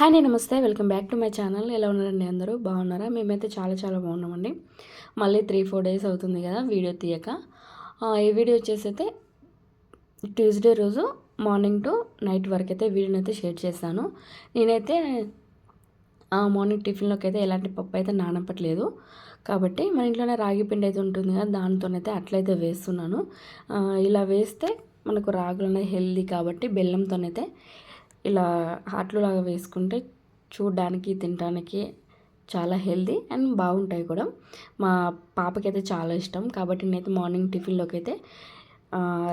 Hi నేను నమస్తే. Welcome back to my channel. ఎలా ఉన్నారండి అందరూ? బాగున్నారా? మేమైతే చాలా చాలా బాగున్నామండి. మళ్ళీ త్రీ ఫోర్ డేస్ అవుతుంది కదా వీడియో తీయక. ఈ వీడియో వచ్చేసి అయితే ట్యూస్డే రోజు మార్నింగ్ టు నైట్ వరకు అయితే వీడియోని అయితే షేర్ చేశాను నేనైతే మార్నింగ్ టిఫిన్లోకి అయితే ఎలాంటి పప్పు అయితే నానపట్లేదు కాబట్టి మన ఇంట్లోనే రాగి పిండి అయితే ఉంటుంది కదా దానితోనైతే అట్లయితే వేస్తున్నాను. ఇలా వేస్తే మనకు రాగులు అనేది హెల్దీ కాబట్టి బెల్లంతోనైతే ఇలా హాట్లు లాగా వేసుకుంటే చూడడానికి తినడానికి చాలా హెల్దీ అండ్ బాగుంటాయి కూడా. మా పాపకైతే చాలా ఇష్టం. కాబట్టి నేనైతే మార్నింగ్ టిఫిన్లోకి అయితే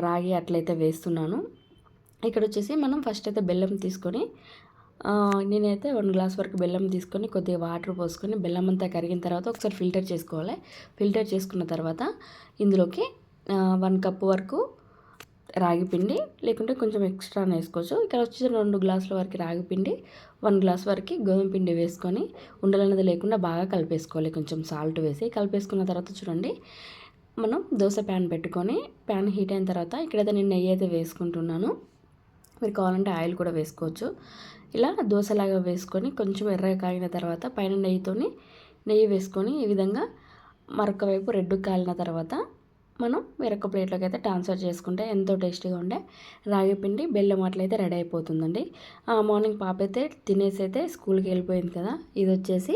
రాగి అట్లయితే వేస్తున్నాను. ఇక్కడ వచ్చేసి మనం ఫస్ట్ అయితే బెల్లం తీసుకొని నేనైతే వన్ గ్లాస్ వరకు బెల్లం తీసుకొని కొద్దిగా వాటర్ పోసుకొని బెల్లం అంతా కరిగిన తర్వాత ఒకసారి ఫిల్టర్ చేసుకోవాలి. ఫిల్టర్ చేసుకున్న తర్వాత ఇందులోకి వన్ కప్ వరకు రాగి పిండి లేకుంటే కొంచెం ఎక్స్ట్రా వేసుకోవచ్చు. ఇక్కడ వచ్చేసి రెండు గ్లాసుల వరకు రాగి పిండి వన్ గ్లాస్ వరకు గోధుమ పిండి వేసుకొని ఉండలన్నది లేకుండా బాగా కలిపేసుకోవాలి. కొంచెం సాల్ట్ వేసి కలిపేసుకున్న తర్వాత చూడండి మనం దోశ ప్యాన్ పెట్టుకొని ప్యాన్ హీట్ అయిన తర్వాత ఇక్కడైతే నేను నెయ్యి అయితే వేసుకుంటున్నాను. మీరు కావాలంటే ఆయిల్ కూడా వేసుకోవచ్చు. ఇలా దోశలాగా వేసుకొని కొంచెం ఎర్రగా కాగిన తర్వాత పైన నెయ్యితోని నెయ్యి వేసుకొని ఈ విధంగా మరొక వైపు రెడ్ కాలిన తర్వాత మనం వేరొక ప్లేట్లోకి అయితే ట్రాన్స్ఫర్ చేసుకుంటే ఎంతో టేస్టీగా ఉండే రాగి పిండి బెల్లం అట్లయితే రెడీ అయిపోతుందండి. ఆ మార్నింగ్ పాప అయితే తినేసి అయితే స్కూల్కి వెళ్ళిపోయింది కదా ఇది వచ్చేసి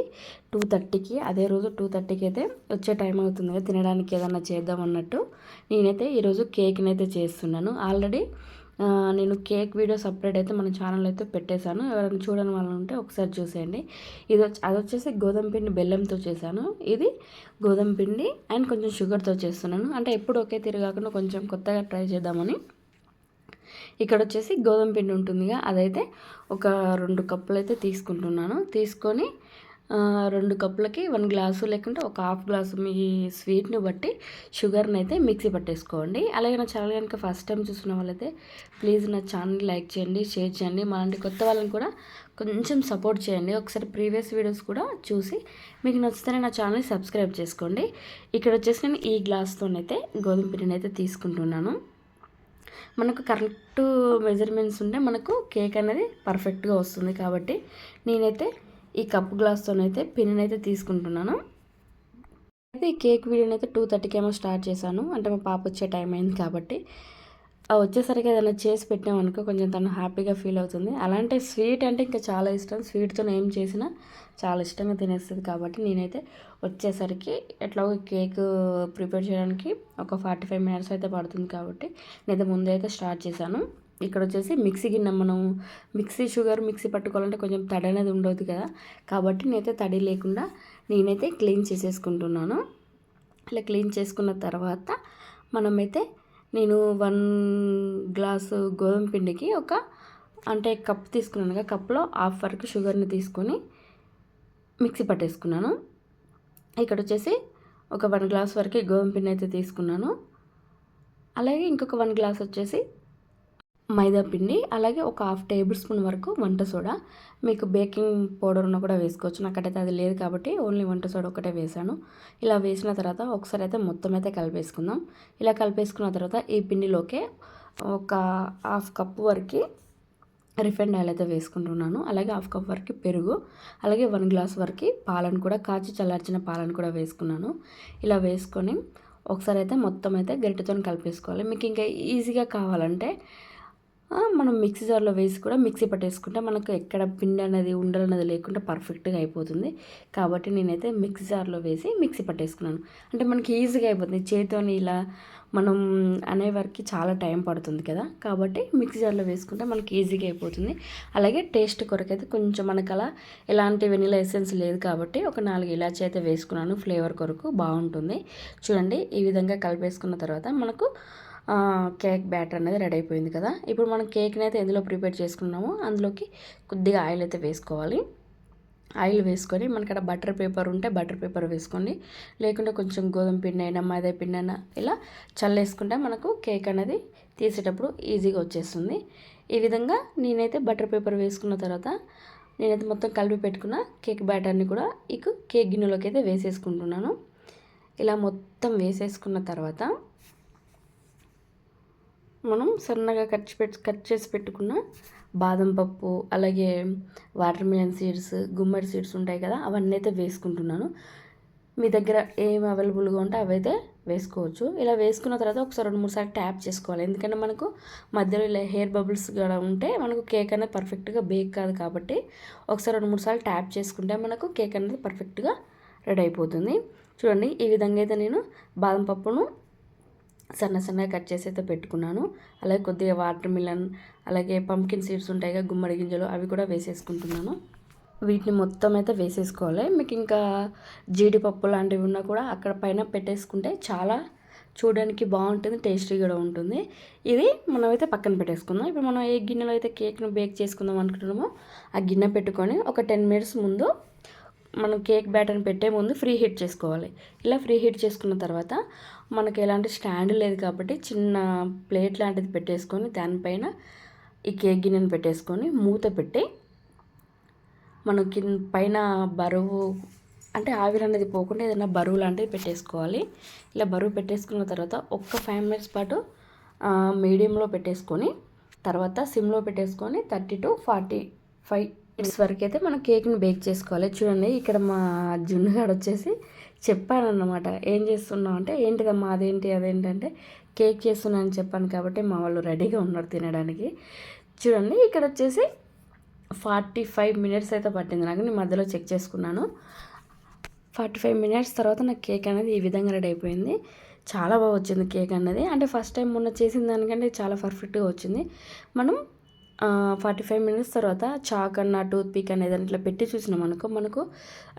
టూ థర్టీకి. అదే రోజు టూ థర్టీకి అయితే వచ్చే టైం అవుతుంది కదా తినడానికి ఏదన్నా చేద్దాం అన్నట్టు నేనైతే ఈరోజు కేక్ని అయితే చేస్తున్నాను. ఆల్రెడీ నేను కేక్ వీడియో సపరేట్ అయితే మన ఛానల్ అయితే పెట్టేశాను. ఎవరైనా చూడని వాళ్ళు ఉంటే ఒకసారి చూసేయండి. ఇది వచ్చి అది వచ్చేసి గోధుమ పిండి బెల్లంతో చేశాను. ఇది గోధుమ పిండి అండ్ కొంచెం షుగర్తో చేస్తున్నాను. అంటే ఎప్పుడు ఒకే తిరగాకుండా కొంచెం కొత్తగా ట్రై చేద్దామని. ఇక్కడ వచ్చేసి గోధుమ పిండి ఉంటుందిగా. అదైతే ఒక రెండు కప్పులు అయితే తీసుకుంటున్నాను. తీసుకొని రెండు కప్పులకి వన్ గ్లాసు లేకుంటే ఒక హాఫ్ గ్లాసు మీ స్వీట్ని బట్టి షుగర్ని అయితే మిక్సీ పట్టేసుకోండి. అలాగే నా ఛానల్ కనుక ఫస్ట్ టైం చూసిన వాళ్ళైతే ప్లీజ్ నా ఛానల్ లైక్ చేయండి షేర్ చేయండి. మాలాంటి కొత్త వాళ్ళని కూడా కొంచెం సపోర్ట్ చేయండి. ఒకసారి ప్రీవియస్ వీడియోస్ కూడా చూసి మీకు నచ్చితేనే నా ఛానల్ని సబ్స్క్రైబ్ చేసుకోండి. ఇక్కడ వచ్చేసి నేను ఈ గ్లాస్తోనైతే గోధుమ పిండిని అయితే తీసుకుంటున్నాను. మనకు కరెక్ట్ మెజర్మెంట్స్ ఉంటే మనకు కేక్ అనేది పర్ఫెక్ట్గా వస్తుంది కాబట్టి నేనైతే ఈ కప్ గ్లాస్తోనైతే పిన్ని తీసుకుంటున్నాను. అయితే ఈ కేక్ వీడియోని అయితే టూ థర్టీకి ఏమో స్టార్ట్ చేశాను. అంటే మా పాప వచ్చే టైం అయింది కాబట్టి. వచ్చేసరికి ఏదైనా చేసి పెట్టామనుకో కొంచెం తను హ్యాపీగా ఫీల్ అవుతుంది. అలాంటి స్వీట్ అంటే ఇంకా చాలా ఇష్టం. స్వీట్తో ఏం చేసినా చాలా ఇష్టంగా తినేస్తుంది కాబట్టి నేనైతే వచ్చేసరికి ఎట్లా కేక్ ప్రిపేర్ చేయడానికి ఒక ఫార్టీ ఫైవ్ మినిట్స్ అయితే పడుతుంది కాబట్టి నేనైతే ముందే అయితే స్టార్ట్ చేశాను. ఇక్కడ వచ్చేసి మిక్సీ గిన్నె మనం మిక్సీ షుగర్ మిక్సీ పట్టుకోవాలంటే కొంచెం తడి అనేది ఉండదు కదా. కాబట్టి నేనైతే తడి లేకుండా నేనైతే క్లీన్ చేసేసుకుంటున్నాను. ఇలా క్లీన్ చేసుకున్న తర్వాత మనమైతే నేను వన్ గ్లాసు గోధుమ పిండికి ఒక అంటే కప్ తీసుకున్నాను కదా కప్లో హాఫ్ వరకు షుగర్ని తీసుకొని మిక్సీ పట్టేసుకున్నాను. ఇక్కడ వచ్చేసి ఒక వన్ గ్లాస్ వరకు గోధుమ పిండి అయితే తీసుకున్నాను. అలాగే ఇంకొక వన్ గ్లాస్ వచ్చేసి మైదా పిండి అలాగే ఒక హాఫ్ టేబుల్ స్పూన్ వరకు వంట సోడా. మీకు బేకింగ్ పౌడర్ ఉన్న కూడా వేసుకోవచ్చు. నాకైతే అది లేదు కాబట్టి ఓన్లీ వంట సోడా ఒకటే వేసాను ఇలా వేసిన తర్వాత ఒకసారి అయితే మొత్తం అయితే కలిపేసుకుందాం. ఇలా కలిపేసుకున్న తర్వాత ఈ పిండిలోకే ఒక హాఫ్ కప్ వరకు రిఫైండ్ ఆయిల్ అయితే వేసుకుంటున్నాను. అలాగే హాఫ్ కప్ వరకు పెరుగు అలాగే వన్ గ్లాస్ వరకు పాలను కూడా కాచి చల్లార్చిన పాలను కూడా వేసుకున్నాను. ఇలా వేసుకొని ఒకసారి అయితే మొత్తం అయితే గరిటెతో కలిపేసుకోవాలి. మీకు ఇంకా ఈజీగా కావాలంటే మనం మిక్సీ జార్లో వేసి కూడా మిక్సీ పట్టేసుకుంటే మనకు ఎక్కడ పిండి అనేది ఉండలు అనేది లేకుండా పర్ఫెక్ట్గా అయిపోతుంది. కాబట్టి నేనైతే మిక్సీ జార్లో వేసి మిక్సీ పట్టేసుకున్నాను. అంటే మనకి ఈజీగా అయిపోతుంది. చేతితోని ఇలా మనం అనే వరకు చాలా టైం పడుతుంది కదా. కాబట్టి మిక్సీ జార్లో వేసుకుంటే మనకి ఈజీగా అయిపోతుంది. అలాగే టేస్ట్ కొరకైతే కొంచెం మనకు అలా ఎలాంటి వెనీలా ఎసెన్స్ లేదు కాబట్టి ఒక నాలుగు ఇలాచి అయితే వేసుకున్నాను. ఫ్లేవర్ కొరకు బాగుంటుంది. చూడండి ఈ విధంగా కలిపేసుకున్న తర్వాత మనకు కేక్ బ్యాటర్ అనేది రెడీ అయిపోయింది కదా. ఇప్పుడు మనం కేక్ని అయితే ఎందులో ప్రిపేర్ చేసుకున్నామో అందులోకి కొద్దిగా ఆయిల్ అయితే వేసుకోవాలి. ఆయిల్ వేసుకొని మనకి అక్కడ బటర్ పేపర్ ఉంటే బటర్ పేపర్ వేసుకోండి. లేకుంటే కొంచెం గోధుమ పిండి అయినా మైదా పిండి అయినా ఇలా చల్లేసుకుంటే మనకు కేక్ అనేది తీసేటప్పుడు ఈజీగా వచ్చేస్తుంది. ఈ విధంగా నేనైతే బటర్ పేపర్ వేసుకున్న తర్వాత నేనైతే మొత్తం కలిపి పెట్టుకున్న కేక్ బ్యాటర్ని కూడా ఇక కేక్ గిన్నెలోకి అయితే వేసేసుకుంటున్నాను. ఇలా మొత్తం వేసేసుకున్న తర్వాత మనం సన్నగా కట్ పెట్టి కట్ చేసి పెట్టుకున్న బాదం పప్పు అలాగే వాటర్ మిలన్ సీడ్స్ గుమ్మడి సీడ్స్ ఉంటాయి కదా అవన్నీ అయితే వేసుకుంటున్నాను. మీ దగ్గర ఏం అవైలబుల్గా ఉంటే అవైతే వేసుకోవచ్చు. ఇలా వేసుకున్న తర్వాత ఒకసారి రెండు మూడు సార్లు ట్యాప్ చేసుకోవాలి. ఎందుకంటే మనకు మధ్యలో ఇలా హెయిర్ బబుల్స్ కూడా ఉంటే మనకు కేక్ అనేది పర్ఫెక్ట్గా బేక్ కాదు కాబట్టి ఒకసారి రెండు మూడు సార్లు ట్యాప్ చేసుకుంటే మనకు కేక్ అనేది పర్ఫెక్ట్గా రెడీ అయిపోతుంది. చూడండి ఈ విధంగా అయితే నేను బాదం పప్పును సన్న సన్నగా కట్ చేసి అయితే పెట్టుకున్నాను. అలాగే కొద్దిగా వాటర్ మిలన్ అలాగే పంకిన్ సీడ్స్ ఉంటాయి కదా గుమ్మడి గింజలు అవి కూడా వేసేసుకుంటున్నాను. వీటిని మొత్తం అయితే వేసేసుకోవాలి. మీకు ఇంకా జీడిపప్పు లాంటివి ఉన్నా కూడా అక్కడ పైన పెట్టేసుకుంటే చాలా చూడడానికి బాగుంటుంది టేస్టీ కూడా ఉంటుంది. ఇది మనమైతే పక్కన పెట్టేసుకుందాం. ఇప్పుడు మనం ఏ గిన్నెలో అయితే కేక్ను బేక్ చేసుకుందాం అనుకుంటున్నామో ఆ గిన్నె పెట్టుకొని ఒక టెన్ మినిట్స్ ముందు మనం కేక్ బ్యాటర్ని పెట్టే ముందు ఫ్రీ హీట్ చేసుకోవాలి. ఇలా ఫ్రీ హీట్ చేసుకున్న తర్వాత మనకి ఎలాంటి స్టాండ్ లేదు కాబట్టి చిన్న ప్లేట్ లాంటిది పెట్టేసుకొని దానిపైన ఈ కేక్ గిన్నెను పెట్టేసుకొని మూత పెట్టి మనం కింద పైన బరువు అంటే ఆవిరి అనేది పోకుండా ఏదైనా బరువు లాంటిది పెట్టేసుకోవాలి. ఇలా బరువు పెట్టేసుకున్న తర్వాత ఒక్క ఫైవ్ మినిట్స్ పాటు మీడియంలో పెట్టేసుకొని తర్వాత సిమ్లో పెట్టేసుకొని thirty to forty five minutes వరకు అయితే మనం కేక్ని బేక్ చేసుకోవాలి. చూడండి ఇక్కడ మా జున్నుగాడు వచ్చేసి చెప్పానన్నమాట ఏం చేస్తున్నావు అంటే ఏంటిదమ్మా అదేంటి అదేంటంటే కేక్ చేస్తున్నానని చెప్పాను కాబట్టి మా వాళ్ళు రెడీగా ఉన్నారు తినడానికి. చూడండి ఇక్కడ వచ్చేసి ఫార్టీ ఫైవ్ మినిట్స్ అయితే పట్టింది. నాకు నేను మధ్యలో చెక్ చేసుకున్నాను. ఫార్టీ ఫైవ్ మినిట్స్ తర్వాత నాకు కేక్ అనేది ఈ విధంగా రెడీ అయిపోయింది. చాలా బాగా వచ్చింది కేక్ అనేది అంటే ఫస్ట్ టైం మొన్న చేసిన దానికంటే చాలా పర్ఫెక్ట్గా వచ్చింది. మనం ఫార్టీ ఫైవ్ మినిట్స్ తర్వాత చాక్ అన్న టూత్ పిక్ అనేది ఇట్లా పెట్టి చూసినాం అనుకో మనకు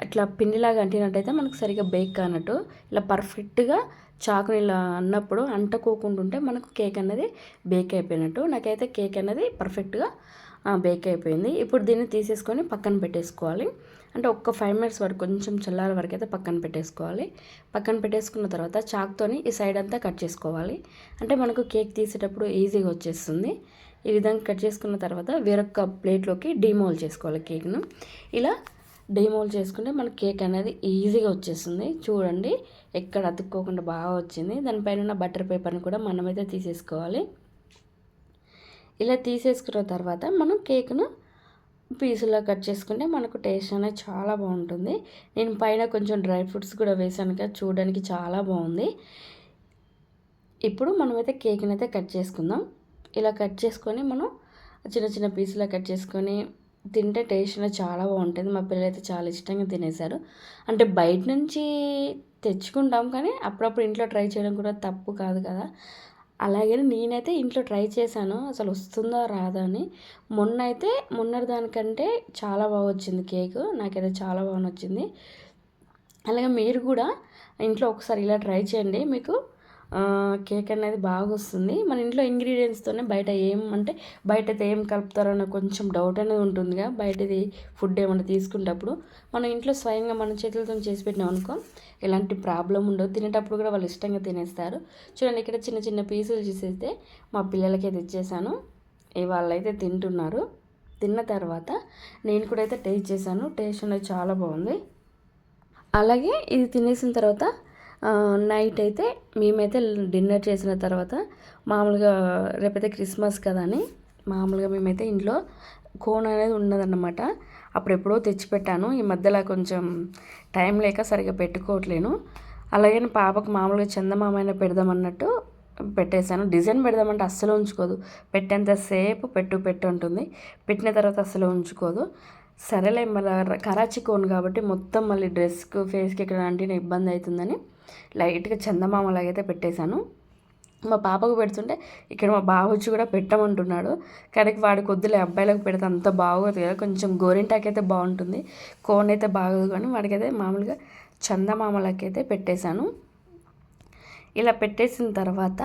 అట్లా పిండిలాగా అంటినట్టయితే మనకు సరిగ్గా బేక్ కానట్టు ఇలా పర్ఫెక్ట్గా చాకుని ఇలా అన్నప్పుడు అంటకోకుండా ఉంటే మనకు కేక్ అనేది బేక్ అయిపోయినట్టు. నాకైతే కేక్ అనేది పర్ఫెక్ట్గా బేక్ అయిపోయింది. ఇప్పుడు దీన్ని తీసేసుకొని పక్కన పెట్టేసుకోవాలి. అంటే ఒక్క ఫైవ్ మినిట్స్ వరకు కొంచెం చల్లారి వరకు అయితే పక్కన పెట్టేసుకోవాలి. పక్కన పెట్టేసుకున్న తర్వాత చాక్తోని ఈ సైడ్ అంతా కట్ చేసుకోవాలి. అంటే మనకు కేక్ తీసేటప్పుడు ఈజీగా వచ్చేస్తుంది. ఈ విధంగా కట్ చేసుకున్న తర్వాత వేరొక ప్లేట్లోకి డీమోల్ చేసుకోవాలి కేక్ను. ఇలా డీమోల్ చేసుకుంటే మన కేక్ అనేది ఈజీగా వచ్చేస్తుంది. చూడండి ఎక్కడ అతుక్కోకుండా బాగా వచ్చింది. దానిపైన ఉన్న బటర్ పేపర్ని కూడా మనమైతే తీసేసుకోవాలి. ఇలా తీసేసుకున్న తర్వాత మనం కేక్ను పీసులా కట్ చేసుకుంటే మనకు టేస్ట్ అనేది చాలా బాగుంటుంది. నేను పైన కొంచెం డ్రై ఫ్రూట్స్ కూడా వేసాను కదా చూడడానికి చాలా బాగుంది. ఇప్పుడు మనమైతే కేక్ని అయితే కట్ చేసుకుందాం. ఇలా కట్ చేసుకొని మనం చిన్న చిన్న పీసులా కట్ చేసుకొని తింటే టేస్ట్ అనేది చాలా బాగుంటుంది. మా పిల్లలు అయితే చాలా ఇష్టంగా తినేశారు. అంటే బయట నుంచి తెచ్చుకుంటాం కానీ అప్పుడప్పుడు ఇంట్లో ట్రై చేయడం కూడా తప్పు కాదు కదా. అలాగే నేనైతే ఇంట్లో ట్రై చేశాను. అసలు వస్తుందా రాదా అని. మొన్న అయితే మొన్న దానికంటే చాలా బాగా వచ్చింది కేక్. నాకైతే చాలా బాగా నచ్చింది. అలాగే మీరు కూడా ఇంట్లో ఒకసారి ఇలా ట్రై చేయండి. మీకు కేక్ అనేది బాగా వస్తుంది మన ఇంట్లో ఇంగ్రీడియంట్స్తోనే బయట ఏం అంటే బయట అయితే ఏం కలుపుతారన్న కొంచెం డౌట్ అనేది ఉంటుందిగా బయటది ఫుడ్ ఏమైనా తీసుకునేటప్పుడు మనం ఇంట్లో స్వయంగా మన చేతులతో చేసి పెట్టినాం అనుకో ఎలాంటి ప్రాబ్లం ఉండదు. తినేటప్పుడు కూడా వాళ్ళు ఇష్టంగా తినేస్తారు. చూడండి ఇక్కడ చిన్న చిన్న పీసులు చేసేస్తే మా పిల్లలకి అయితే ఇచ్చేసాను వాళ్ళైతే తింటున్నారు. తిన్న తర్వాత నేను కూడా అయితే టేస్ట్ చేశాను. టేస్ట్ అనేది చాలా బాగుంది. అలాగే ఇది తినేసిన తర్వాత నైట్ అయితే మేమైతే డిన్నర్ చేసిన తర్వాత మామూలుగా రేపైతే క్రిస్మస్ కదా అని మామూలుగా మేమైతే ఇంట్లో కోన్ అనేది ఉన్నదన్నమాట. అప్పుడు ఎప్పుడో తెచ్చిపెట్టాను. ఈ మధ్యలో కొంచెం టైం లేక సరిగ్గా పెట్టుకోవట్లేను. అలాగే పాపకు మామూలుగా చందమామైన పెడదామన్నట్టు పెట్టేశాను. డిజైన్ పెడదామంటే అస్సలు ఉంచుకోదు. పెట్టేంతసేపు పెట్టు పెట్టు ఉంటుంది పెట్టిన తర్వాత అస్సలు ఉంచుకోదు. సరేలే మళ్ళీ కరాచీ కోన్ కాబట్టి మొత్తం మళ్ళీ డ్రెస్కు ఫేస్కి ఎక్కడ అంటే ఇబ్బంది అవుతుందని లైట్గా చందమామలాగైతే పెట్టేశాను. మా పాపకు పెడుతుంటే ఇక్కడ మా బావ వచ్చి కూడా పెట్టమంటున్నాడు. కానీ వాడి కొద్దిలే అబ్బాయిలకు పెడితే అంత బాగోదు కదా కొంచెం గోరింటాకి అయితే బాగుంటుంది. కోన్ అయితే బాగోదు కానీ వాడికైతే మామూలుగా చందమామలకైతే పెట్టేశాను. ఇలా పెట్టేసిన తర్వాత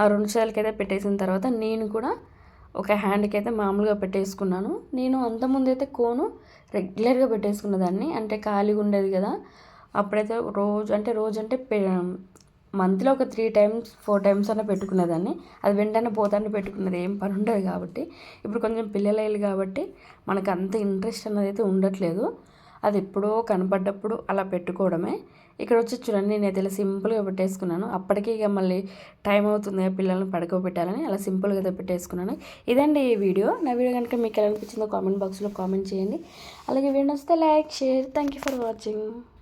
ఆ రెండు చేతులకైతే పెట్టేసిన తర్వాత నేను కూడా ఒక హ్యాండ్కి అయితే మామూలుగా పెట్టేసుకున్నాను. నేను అంతకుముందు అయితే కోను రెగ్యులర్గా పెట్టేసుకున్నదాన్ని అంటే ఖాళీగా ఉండేది కదా. అప్పుడైతే రోజు అంటే రోజు అంటే మంత్లో ఒక త్రీ టైమ్స్ ఫోర్ టైమ్స్ అన్న పెట్టుకునేదాన్ని. అది వెంటనే పోతానే పెట్టుకున్నది ఏం పని ఉండదు కాబట్టి. ఇప్పుడు కొంచెం పిల్లలు కాబట్టి మనకు అంత ఇంట్రెస్ట్ అన్నది అయితే ఉండట్లేదు. అది ఎప్పుడో కనపడ్డప్పుడు అలా పెట్టుకోవడమే. ఇక్కడ వచ్చి చూడండి నేనైతే ఇలా సింపుల్గా పెట్టేసుకున్నాను. అప్పటికి ఇక మళ్ళీ టైం అవుతుంది పిల్లల్ని పడుకోబెట్టాలని. అలా సింపుల్గా అయితే పెట్టేసుకున్నాను. ఇదండి ఈ వీడియో. నా వీడియో కనుక మీకు ఎలా అనిపించిందో కామెంట్ బాక్స్లో కామెంట్ చేయండి. అలాగే వీడియో వస్తే like share. Thank you for watching.